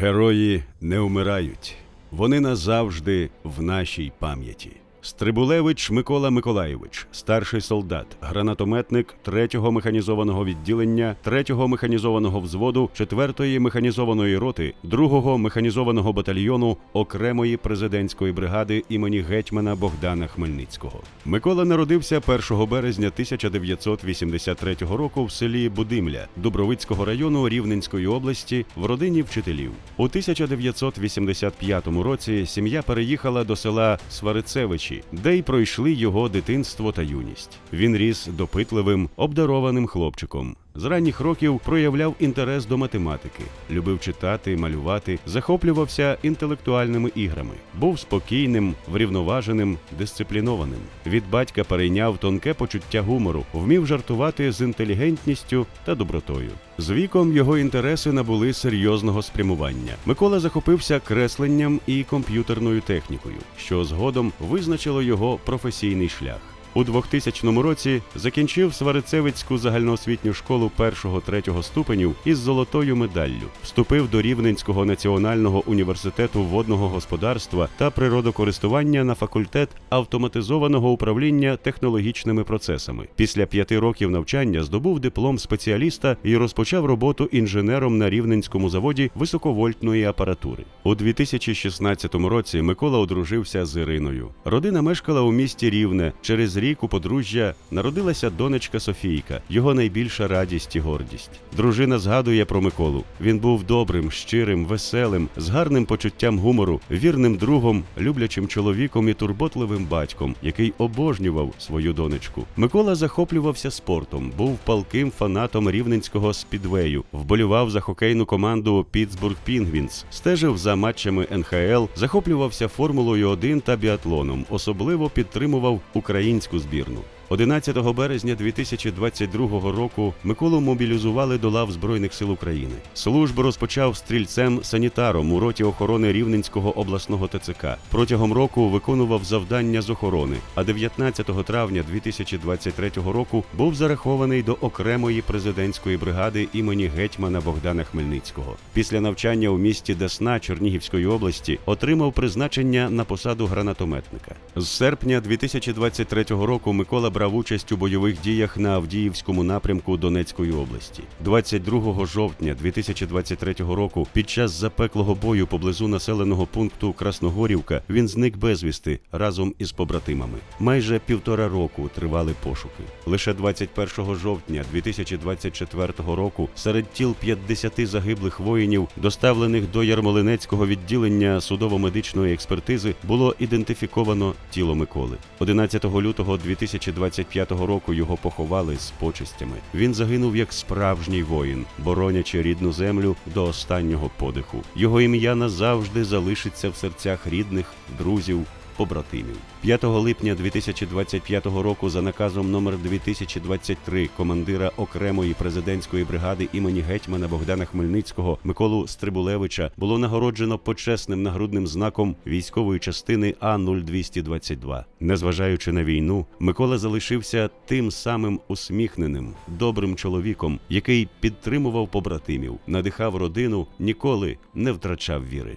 Герої не вмирають. Вони назавжди в нашій пам'яті. Стрибулевич Микола Миколайович, старший солдат, гранатометник 3-го механізованого відділення 3-го механізованого взводу 4-ї механізованої роти 2-го механізованого батальйону окремої президентської бригади імені гетьмана Богдана Хмельницького. Микола народився 1 березня 1983 року в селі Будимля Дубровицького району Рівненської області в родині вчителів. У 1985 році сім'я переїхала до села Сварицевичі, де й пройшли його дитинство та юність. Він ріс допитливим, обдарованим хлопчиком. З ранніх років проявляв інтерес до математики, любив читати, малювати, захоплювався інтелектуальними іграми, був спокійним, врівноваженим, дисциплінованим. Від батька перейняв тонке почуття гумору, вмів жартувати з інтелігентністю та добротою. З віком його інтереси набули серйозного спрямування. Микола захопився кресленням і комп'ютерною технікою, що згодом визначило його професійний шлях. У 2000 році закінчив Сварицевицьку загальноосвітню школу 1-3 ступенів із золотою медаллю. Вступив до Рівненського національного університету водного господарства та природокористування на факультет автоматизованого управління технологічними процесами. Після п'яти років навчання здобув диплом спеціаліста і розпочав роботу інженером на Рівненському заводі високовольтної апаратури. У 2016 році Микола одружився з Іриною. Родина мешкала у місті Рівне. Через рік у подружжя народилася донечка Софійка, його найбільша радість і гордість. Дружина згадує про Миколу. Він був добрим, щирим, веселим, з гарним почуттям гумору, вірним другом, люблячим чоловіком і турботливим батьком, який обожнював свою донечку. Микола захоплювався спортом, був палким фанатом рівненського спідвею, вболював за хокейну команду Пітсбург Пінгвінс, стежив за матчами НХЛ, захоплювався формулою 1 та біатлоном, особливо підтримував українську збірну. 11 березня 2022 року Миколу мобілізували до лав Збройних сил України. Службу розпочав стрільцем-санітаром у роті охорони Рівненського обласного ТЦК. Протягом року виконував завдання з охорони. А 19 травня 2023 року був зарахований до окремої президентської бригади імені гетьмана Богдана Хмельницького. Після навчання у місті Десна Чернігівської області отримав призначення на посаду гранатометника. З серпня 2023 року Микола брав участь у бойових діях на Авдіївському напрямку Донецької області. 22 жовтня 2023 року, під час запеклого бою поблизу населеного пункту Красногорівка, він зник безвісти разом із побратимами. Майже півтора року тривали пошуки. Лише 21 жовтня 2024 року серед тіл 50 загиблих воїнів, доставлених до Ярмолинецького відділення судово-медичної експертизи, було ідентифіковано тіло Миколи. 11 лютого 2025 року його поховали з почестями. Він загинув як справжній воїн, боронячи рідну землю до останнього подиху. Його ім'я назавжди залишиться в серцях рідних, друзів, побратимів. 5 липня 2025 року за наказом номер 2023 командира окремої президентської бригади імені гетьмана Богдана Хмельницького Миколу Стрибулевича було нагороджено почесним нагрудним знаком військової частини А 0222 Незважаючи на війну, Микола залишився тим самим усміхненим, добрим чоловіком, який підтримував побратимів, надихав родину, ніколи не втрачав віри.